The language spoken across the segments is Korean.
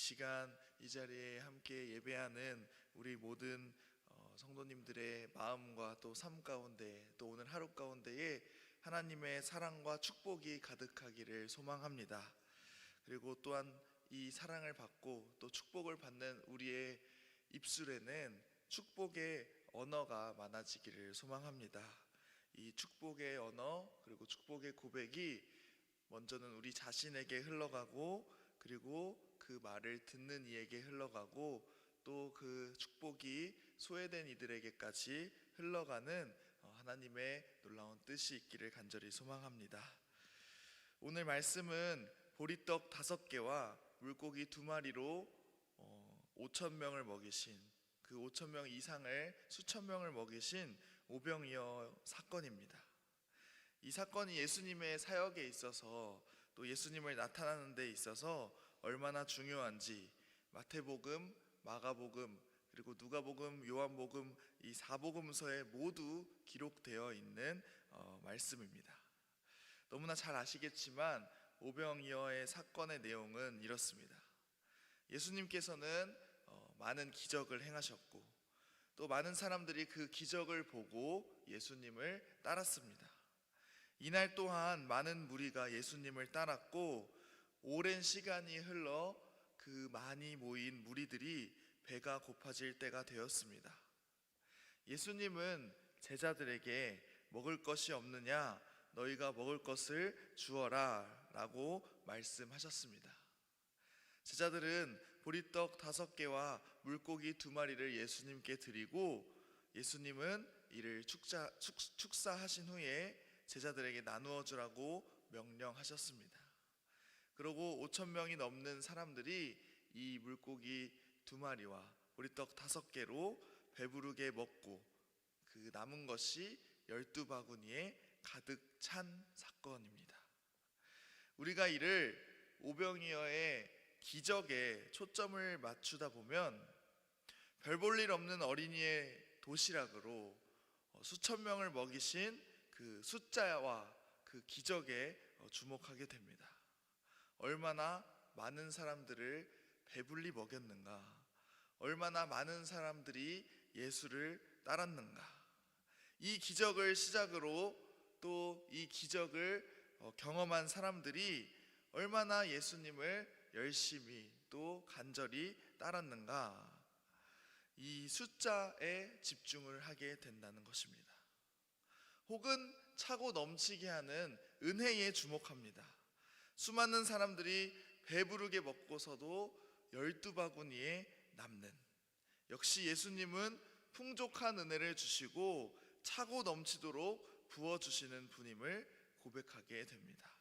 시간 이 자리에 함께 예배하는 우리 모든 어, 성도님들의 마음과 또 삶 가운데 또 오늘 하루 가운데에 하나님의 사랑과 축복이 가득하기를 소망합니다. 그리고 또한 이 사랑을 받고 또 축복을 받는 우리의 입술에는 축복의 언어가 많아지기를 소망합니다. 이 축복의 언어 그리고 축복의 고백이 먼저는 우리 자신에게 흘러가고 그리고 그 말을 듣는 이에게 흘러가고 또 그 축복이 소외된 이들에게까지 흘러가는 어, 하나님의 놀라운 뜻이 있기를 간절히 소망합니다. 오늘 말씀은 보리떡 다섯 개와 물고기 두 마리로 어, 5천 명을 먹이신 그 5천 명 이상을 수천 명을 먹이신 오병이어 사건입니다. 이 사건이 예수님의 사역에 있어서 또 예수님을 나타나는 데 있어서 얼마나 중요한지 마태복음, 마가복음, 그리고 누가복음, 요한복음 이 사복음서에 모두 기록되어 있는 어, 말씀입니다. 너무나 잘 아시겠지만 오병이어의 사건의 내용은 이렇습니다. 예수님께서는 어, 많은 기적을 행하셨고 또 많은 사람들이 그 기적을 보고 예수님을 따랐습니다. 이날 또한 많은 무리가 예수님을 따랐고 오랜 시간이 흘러 그 많이 모인 무리들이 배가 고파질 때가 되었습니다. 예수님은 제자들에게 먹을 것이 없느냐 너희가 먹을 것을 주어라 라고 말씀하셨습니다. 제자들은 보리떡 다섯 개와 물고기 두 마리를 예수님께 드리고 예수님은 이를 축사, 축, 축사하신 후에 제자들에게 나누어 주라고 명령하셨습니다. 그리고 5천 명이 넘는 사람들이 이 물고기 두 마리와 보리떡 다섯 개로 배부르게 먹고 그 남은 것이 열두 바구니에 가득 찬 사건입니다. 우리가 이를 오병이어의 기적에 초점을 맞추다 보면 별 볼 일 없는 어린이의 도시락으로 어, 수천 명을 먹이신 그 숫자와 그 기적에 어, 주목하게 됩니다. 얼마나 많은 사람들을 배불리 먹였는가, 얼마나 많은 사람들이 예수를 따랐는가. 이 기적을 시작으로 또 이 기적을 어, 경험한 사람들이 얼마나 예수님을 열심히 또 간절히 따랐는가. 이 숫자에 집중을 하게 된다는 것입니다. 혹은 차고 넘치게 하는 은혜에 주목합니다. 수많은 사람들이 배부르게 먹고서도 열두 바구니에 남는 역시 예수님은 풍족한 은혜를 주시고 차고 넘치도록 부어 주시는 분임을 고백하게 됩니다.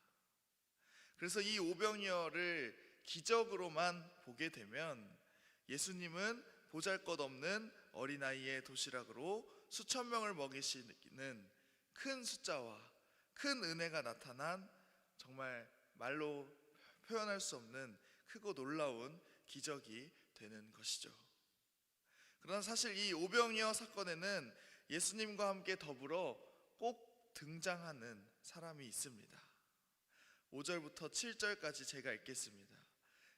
그래서 이 오병이어를 기적으로만 보게 되면 예수님은 보잘것없는 어린아이의 도시락으로 수천 명을 먹이시는 큰 숫자와 큰 은혜가 나타난 정말 말로 표현할 수 없는 크고 놀라운 기적이 되는 것이죠. 그러나 사실 이 오병이어 사건에는 예수님과 함께 더불어 꼭 등장하는 사람이 있습니다. 5절부터 7절까지 제가 읽겠습니다.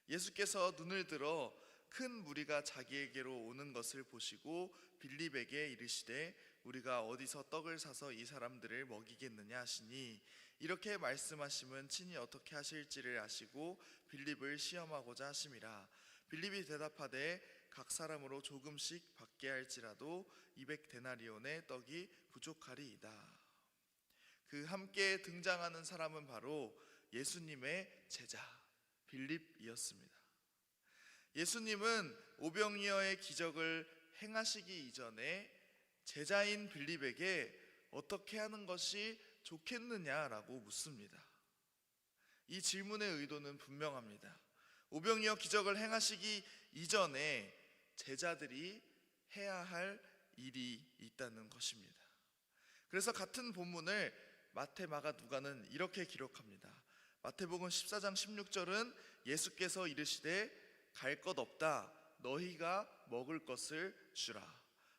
예수께서 눈을 들어 큰 무리가 자기에게로 오는 것을 보시고 빌립에게 이르시되 우리가 어디서 떡을 사서 이 사람들을 먹이겠느냐 하시니 이렇게 말씀하심은 친히 어떻게 하실지를 아시고 빌립을 시험하고자 하심이라 빌립이 대답하되 각 사람으로 조금씩 받게 할지라도 200 데나리온의 떡이 부족하리이다. 그 함께 등장하는 사람은 바로 예수님의 제자 빌립이었습니다. 예수님은 오병이어의 기적을 행하시기 이전에 제자인 빌립에게 어떻게 하는 것이 좋겠느냐라고 묻습니다. 이 질문의 의도는 분명합니다. 오병이어 기적을 행하시기 이전에 제자들이 해야 할 일이 있다는 것입니다. 그래서 같은 본문을 마태, 마가, 누가는 이렇게 기록합니다. 마태복음 14장 16절은 예수께서 이르시되 갈 것 없다 너희가 먹을 것을 주라.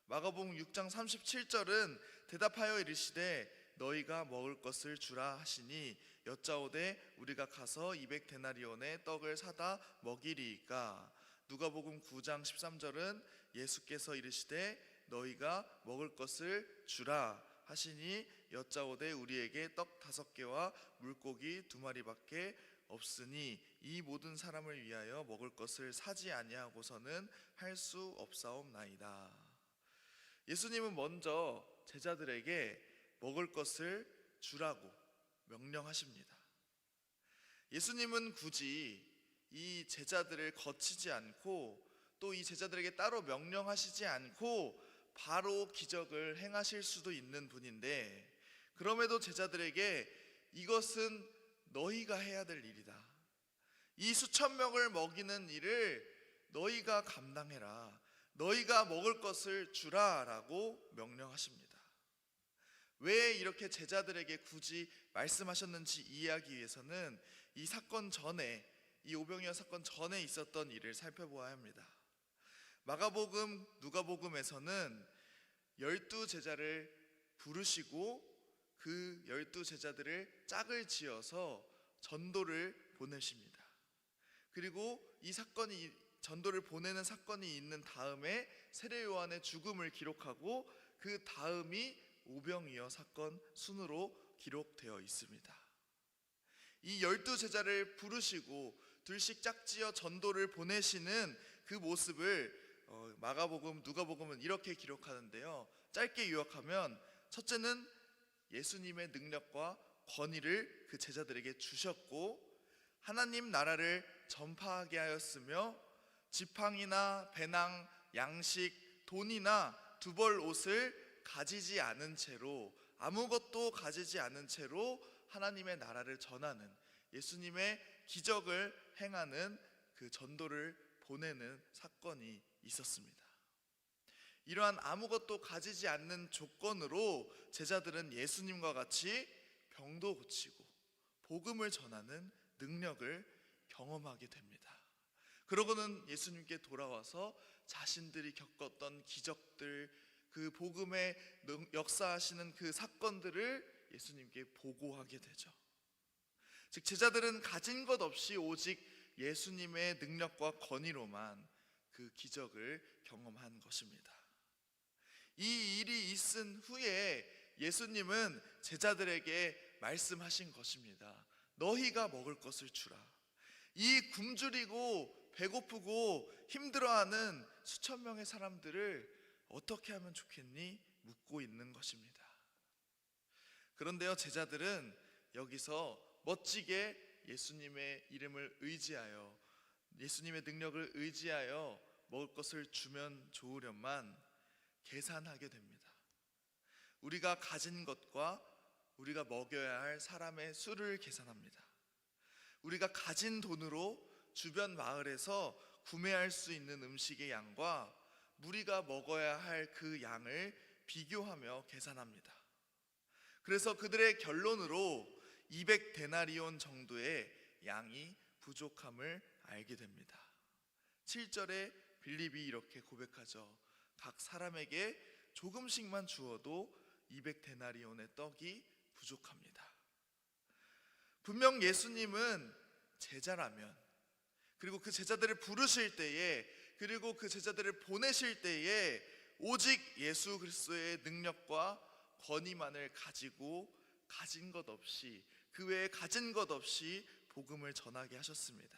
마가복음 6장 37절은 대답하여 이르시되 너희가 먹을 것을 주라 하시니 여짜오되 우리가 가서 200데나리온의 떡을 사다 먹이리이까 누가복음 9장 13절은 예수께서 이르시되 너희가 먹을 것을 주라 하시니 여짜오되 우리에게 떡 다섯 개와 물고기 두 마리밖에 없으니 이 모든 사람을 위하여 먹을 것을 사지 아니하고서는 할 수 없사옵나이다. 예수님은 먼저 제자들에게 먹을 것을 주라고 명령하십니다. 예수님은 굳이 이 제자들을 거치지 않고 또 이 제자들에게 따로 명령하시지 않고 바로 기적을 행하실 수도 있는 분인데 그럼에도 제자들에게 이것은 너희가 해야 될 일이다. 이 수천 명을 먹이는 일을 너희가 감당해라. 너희가 먹을 것을 주라라고 명령하십니다. 왜 이렇게 제자들에게 굳이 말씀하셨는지 이해하기 위해서는 이 사건 전에 이 오병이어 사건 전에 있었던 일을 살펴보아야 합니다. 마가복음, 누가복음에서는 열두 제자를 부르시고 그 열두 제자들을 짝을 지어서 전도를 보내십니다. 그리고 이 사건이 전도를 보내는 사건이 있는 다음에 세례 요한의 죽음을 기록하고 그 다음이 오병이어 사건 순으로 기록되어 있습니다. 이 열두 제자를 부르시고 둘씩 짝지어 전도를 보내시는 그 모습을 어, 마가복음, 누가복음은 이렇게 기록하는데요. 짧게 요약하면 첫째는 예수님의 능력과 권위를 그 제자들에게 주셨고 하나님 나라를 전파하게 하였으며 지팡이나 배낭, 양식, 돈이나 두벌 옷을 가지지 않은 채로 아무것도 가지지 않은 채로 하나님의 나라를 전하는 예수님의 기적을 행하는 그 전도를 보내는 사건이 있었습니다. 이러한 아무것도 가지지 않는 조건으로 제자들은 예수님과 같이 병도 고치고 복음을 전하는 능력을 경험하게 됩니다. 그러고는 예수님께 돌아와서 자신들이 겪었던 기적들, 그 복음의 능- 역사하시는 그 사건들을 예수님께 보고하게 되죠. 즉 제자들은 가진 것 없이 오직 예수님의 능력과 권위로만 그 기적을 경험한 것입니다. 이 일이 있은 후에 예수님은 제자들에게 말씀하신 것입니다. 너희가 먹을 것을 주라. 이 굶주리고 배고프고 힘들어하는 수천 명의 사람들을 어떻게 하면 좋겠니? 묻고 있는 것입니다. 그런데요, 제자들은 여기서 멋지게 예수님의 이름을 의지하여 예수님의 능력을 의지하여 먹을 것을 주면 좋으련만 계산하게 됩니다. 우리가 가진 것과 우리가 먹여야 할 사람의 수를 계산합니다. 우리가 가진 돈으로 주변 마을에서 구매할 수 있는 음식의 양과 우리가 먹어야 할 그 양을 비교하며 계산합니다. 그래서 그들의 결론으로 200데나리온 정도의 양이 부족함을 알게 됩니다. 7절에 빌립이 이렇게 고백하죠. 각 사람에게 조금씩만 주어도 200데나리온의 떡이 부족합니다. 분명 예수님은 제자라면 그리고 그 제자들을 부르실 때에 그리고 그 제자들을 보내실 때에 오직 예수 그리스도의 능력과 권위만을 가지고 가진 것 없이 그 외에 가진 것 없이 복음을 전하게 하셨습니다.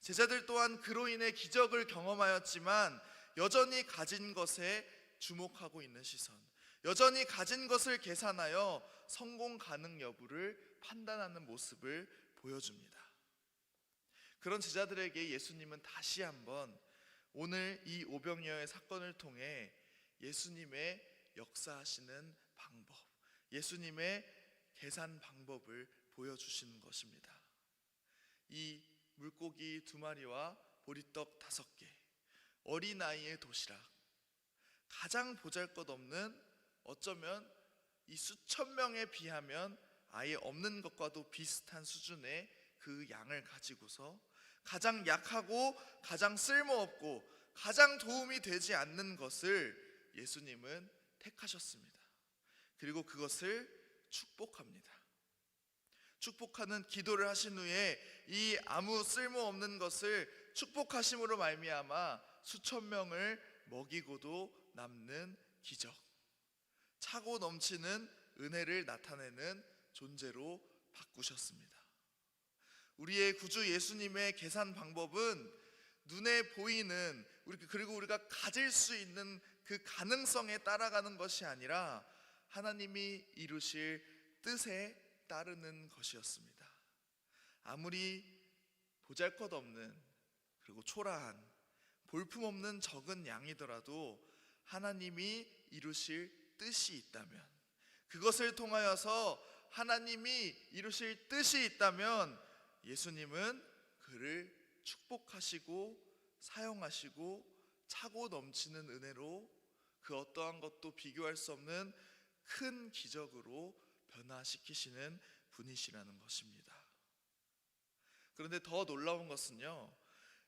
제자들 또한 그로 인해 기적을 경험하였지만 여전히 가진 것에 주목하고 있는 시선, 여전히 가진 것을 계산하여 성공 가능 여부를 판단하는 모습을 보여줍니다. 그런 제자들에게 예수님은 다시 한번 오늘 이 오병이어의 사건을 통해 예수님의 역사하시는 방법, 예수님의 계산 방법을 보여주시는 것입니다. 이 물고기 두 마리와 보리떡 다섯 개, 어린아이의 도시락, 가장 보잘 것 없는 어쩌면 이 수천 명에 비하면 아예 없는 것과도 비슷한 수준의 그 양을 가지고서 가장 약하고 가장 쓸모없고 가장 도움이 되지 않는 것을 예수님은 택하셨습니다. 그리고 그것을 축복합니다. 축복하는 기도를 하신 후에 이 아무 쓸모 없는 것을 축복하심으로 말미암아 수천 명을 먹이고도 남는 기적. 차고 넘치는 은혜를 나타내는 존재로 바꾸셨습니다. 우리의 구주 예수님의 계산 방법은 눈에 보이는 그리고 우리가 가질 수 있는 그 가능성에 따라가는 것이 아니라 하나님이 이루실 뜻에 따르는 것이었습니다. 아무리 보잘것없는 그리고 초라한 볼품없는 적은 양이더라도 하나님이 이루실 뜻이 있다면 그것을 통하여서 하나님이 이루실 뜻이 있다면 예수님은 그를 축복하시고 사용하시고 차고 넘치는 은혜로 그 어떠한 것도 비교할 수 없는 큰 기적으로 변화시키시는 분이시라는 것입니다. 그런데 더 놀라운 것은요,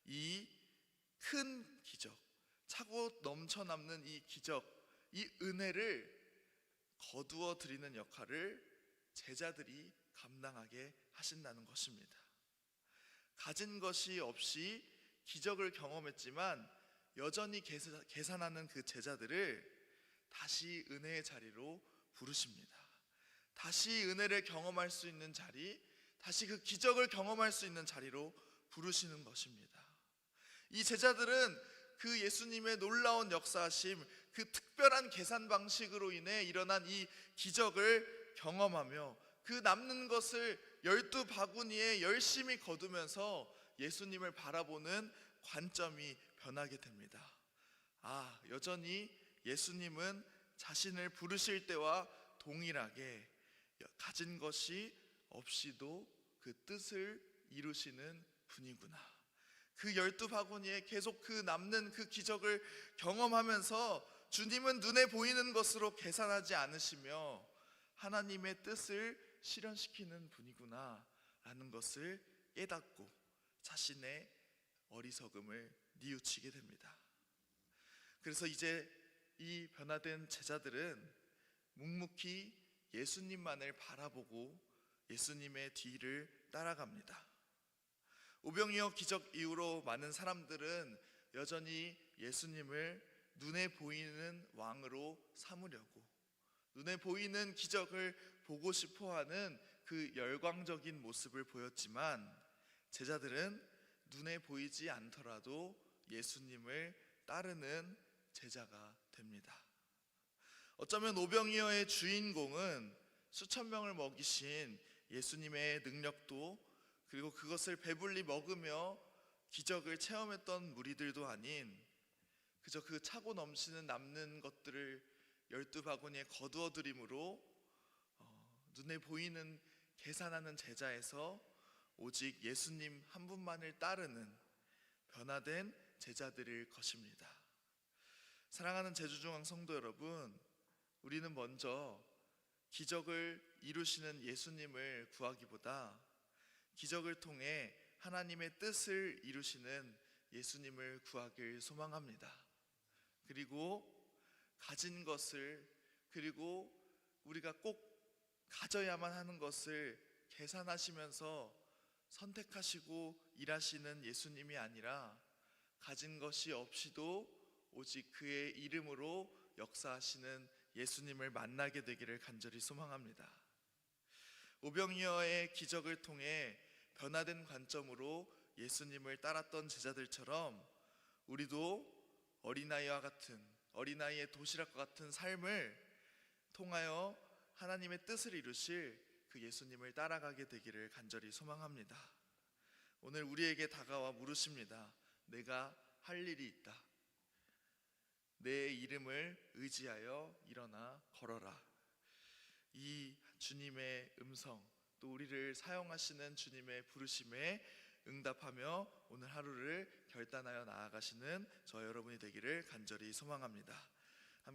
이 큰 기적, 차고 넘쳐남는 이 기적, 이 은혜를 거두어 드리는 역할을 제자들이 감당하게 하신다는 것입니다. 가진 것이 없이 기적을 경험했지만 여전히 계산- 계산하는 그 제자들을 다시 은혜의 자리로 부르십니다. 다시 은혜를 경험할 수 있는 자리, 다시 그 기적을 경험할 수 있는 자리로 부르시는 것입니다. 이 제자들은 그 예수님의 놀라운 역사하심, 그 특별한 계산 방식으로 인해 일어난 이 기적을 경험하며 그 남는 것을 열두 바구니에 열심히 거두면서 예수님을 바라보는 관점이 변하게 됩니다. 아, 여전히 예수님은 자신을 부르실 때와 동일하게 가진 것이 없이도 그 뜻을 이루시는 분이구나. 그 열두 바구니에 계속 그 남는 그 기적을 경험하면서 주님은 눈에 보이는 것으로 계산하지 않으시며 하나님의 뜻을 실현시키는 분이구나 라는 것을 깨닫고 자신의 어리석음을 뉘우치게 됩니다. 그래서 이제 이 변화된 제자들은 묵묵히 예수님만을 바라보고 예수님의 뒤를 따라갑니다. 오병이어 기적 이후로 많은 사람들은 여전히 예수님을 눈에 보이는 왕으로 삼으려고 눈에 보이는 기적을 보고 싶어 하는 그 열광적인 모습을 보였지만 제자들은 눈에 보이지 않더라도 예수님을 따르는 제자가 됩니다. 어쩌면 오병이어의 주인공은 수천 명을 먹이신 예수님의 능력도 그리고 그것을 배불리 먹으며 기적을 체험했던 무리들도 아닌 그저 그 차고 넘치는 남는 것들을 열두 바구니에 거두어 어, 눈에 보이는 계산하는 제자에서 오직 예수님 한 분만을 따르는 변화된 제자들일 것입니다. 사랑하는 제주중앙 성도 여러분, 우리는 먼저 기적을 이루시는 예수님을 구하기보다 기적을 통해 하나님의 뜻을 이루시는 예수님을 구하길 소망합니다. 그리고 가진 것을 그리고 우리가 꼭 가져야만 하는 것을 계산하시면서 선택하시고 일하시는 예수님이 아니라 가진 것이 없이도 오직 그의 이름으로 역사하시는 예수님을 만나게 되기를 간절히 소망합니다. 오병이어의 기적을 통해 변화된 관점으로 예수님을 따랐던 제자들처럼 우리도 어린아이와 같은 어린아이의 도시락과 같은 삶을 통하여 하나님의 뜻을 이루실 그 예수님을 따라가게 되기를 간절히 소망합니다. 오늘 우리에게 다가와 물으십니다. 내가 할 일이 있다. 내 이름을 의지하여 일어나 걸어라. 이 주님의 음성, 또 우리를 사용하시는 주님의 부르심에 응답하며 오늘 하루를 결단하여 나아가시는 저 여러분이 되기를 간절히 소망합니다.